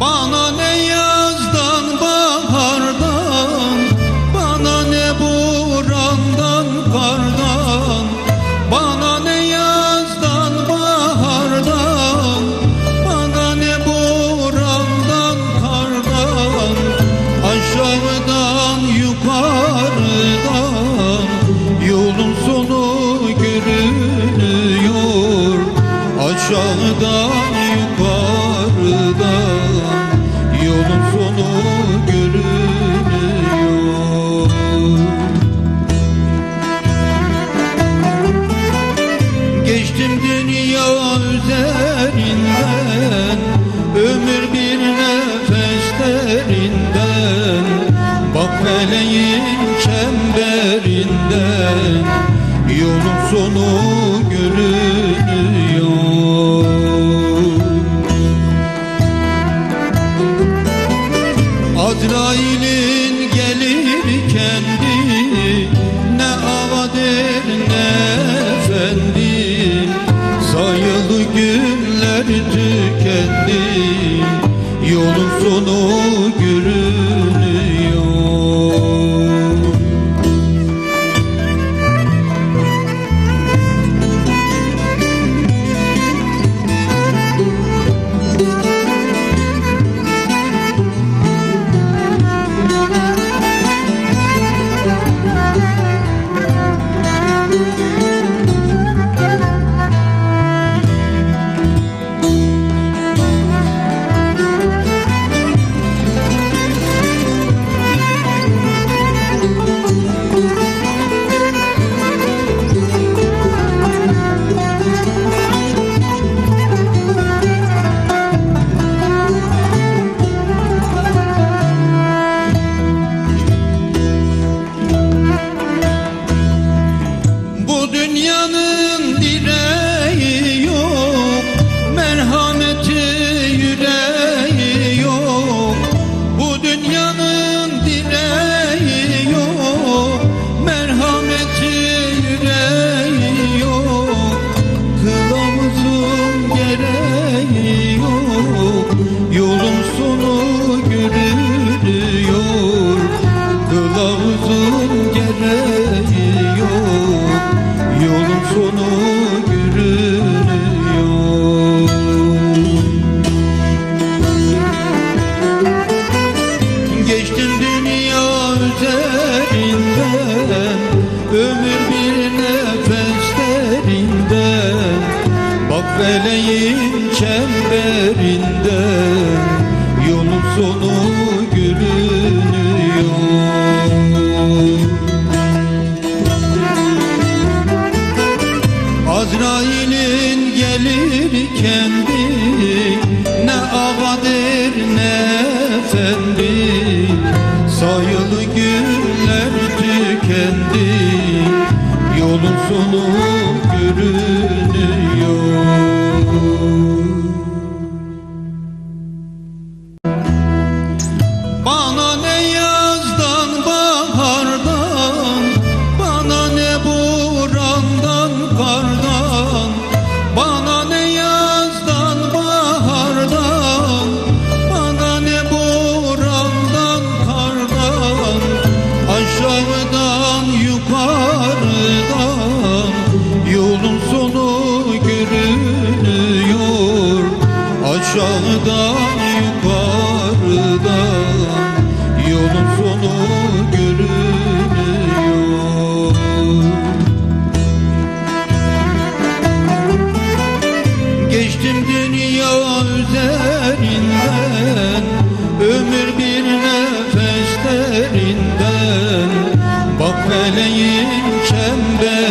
bana kalbinden Yolun sonu. Yolun sonu görünüyor Geçtim dünya üzerinden Ömür bir nefeslerinden. Bak feleğin çemberinden Yolun sonu kendi Ne avadır ne efendi. Sayılı günler tükendi Yolun sonu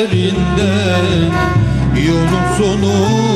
üzerinden Yolun sonu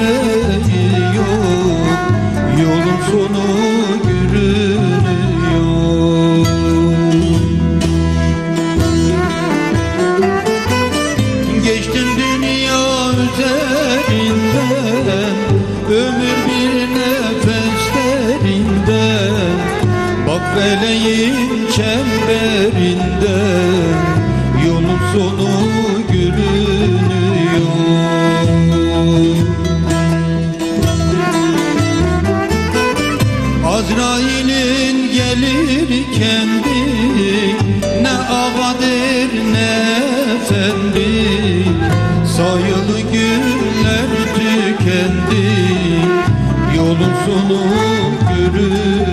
görünüyor Yolun sonu görünüyor Geçtim dünya üzerinden Ömür bir nefes Bak feleğin çemberinden Yolun sonu kendi Ne avadır ne efendi. Sayılı günler tükendi Yolun sonu görür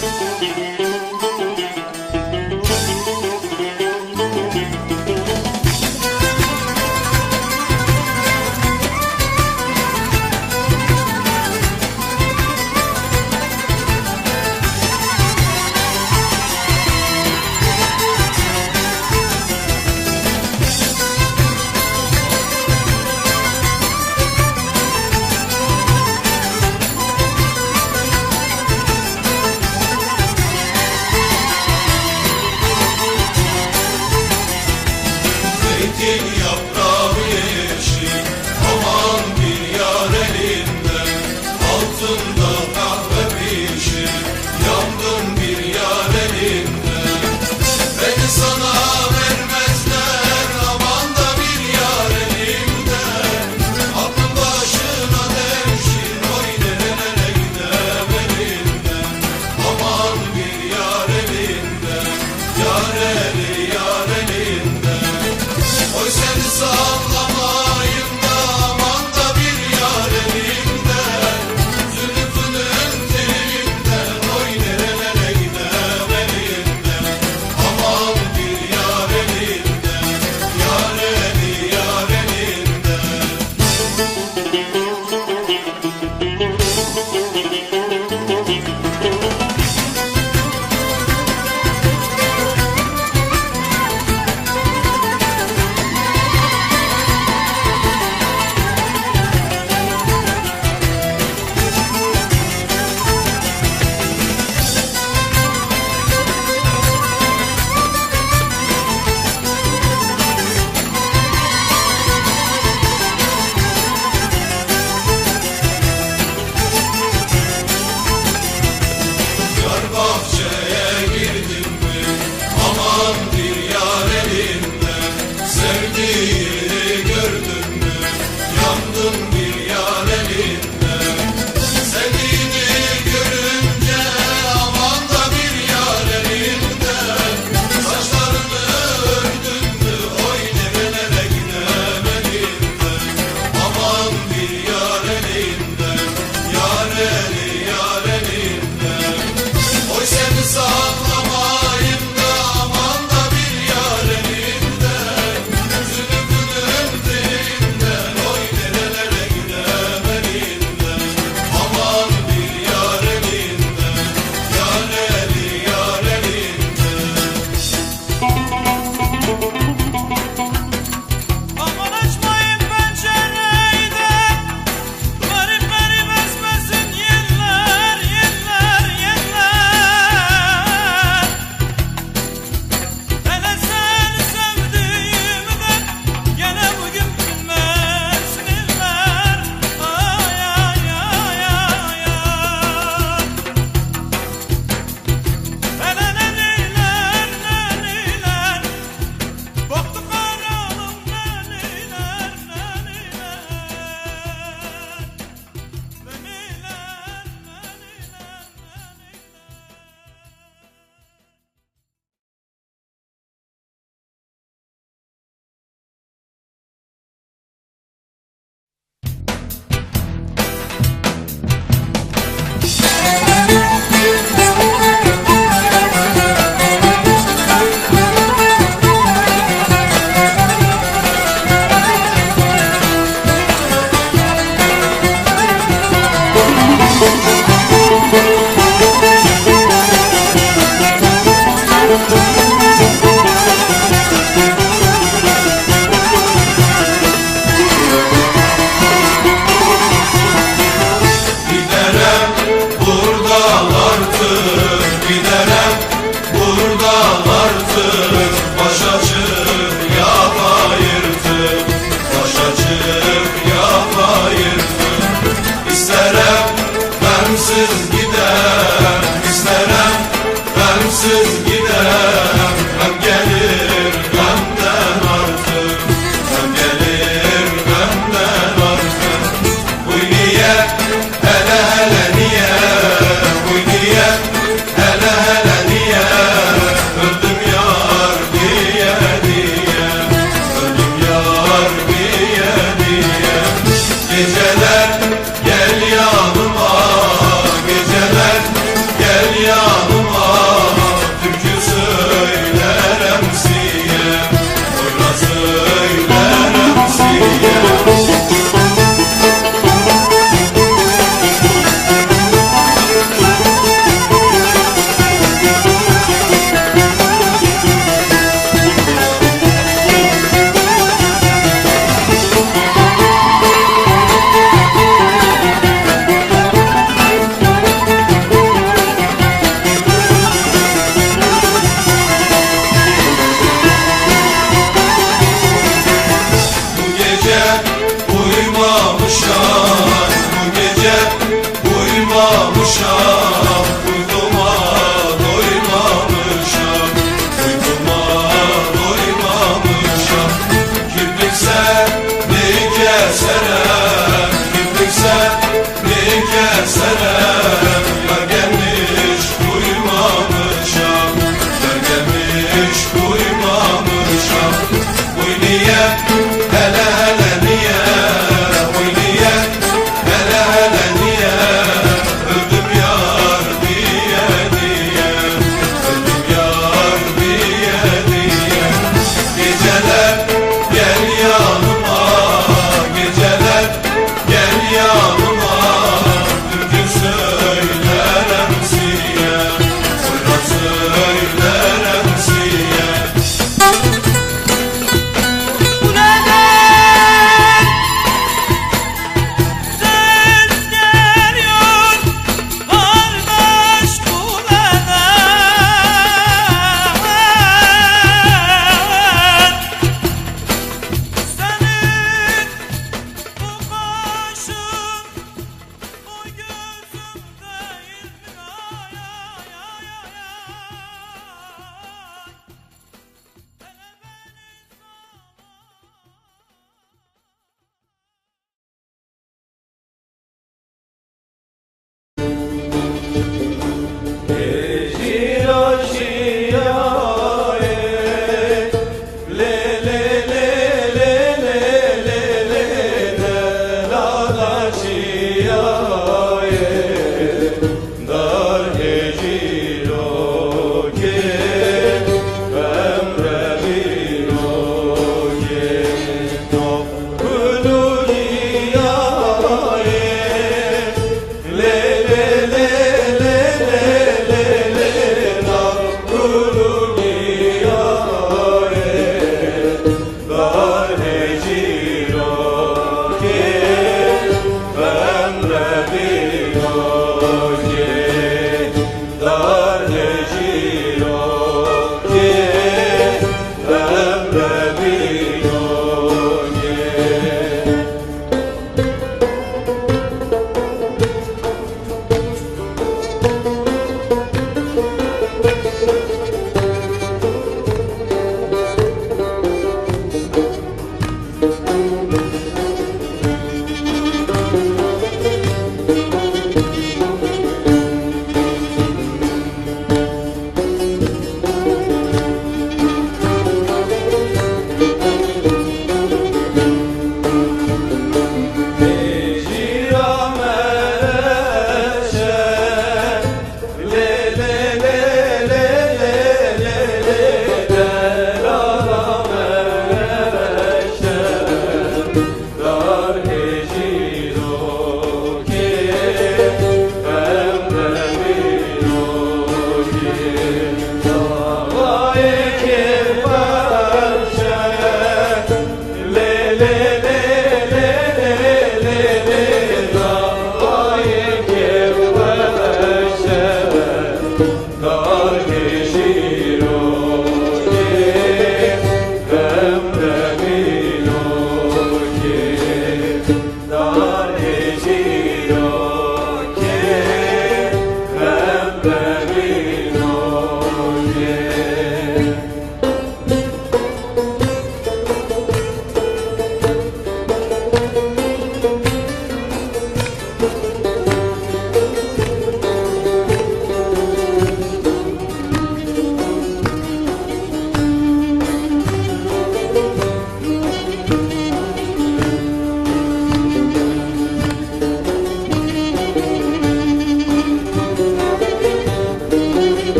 Música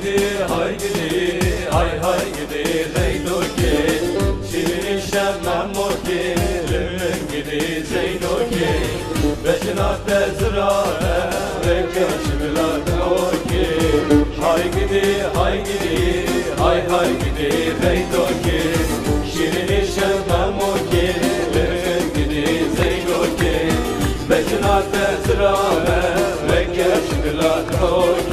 Hay gidi, hay gidi, hay hay gidi, Zeynoki Şirin şemmem moki, lümün gidi, Zeynoki Beşin akte zırare, ve keşmilat oki Hay gidi, hay gidi, hay hay gidi, Zeynoki Şirin şemmem moki, lümün gidi, Zeynoki Beşin akte zırare, ve keşmilat oki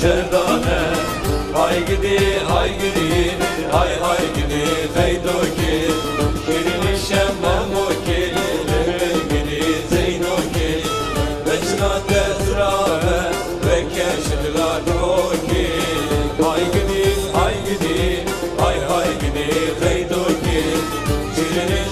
şerdane. Hay gidi hay gidi hay hay gidi Zeydo ki. Kirini şemmemo ki Lebe gidi Zeyno ki. Vecna tezrave ve keşidla ki. Hay gidi hay gidi hay hay gidi Zeydo ki. Kirini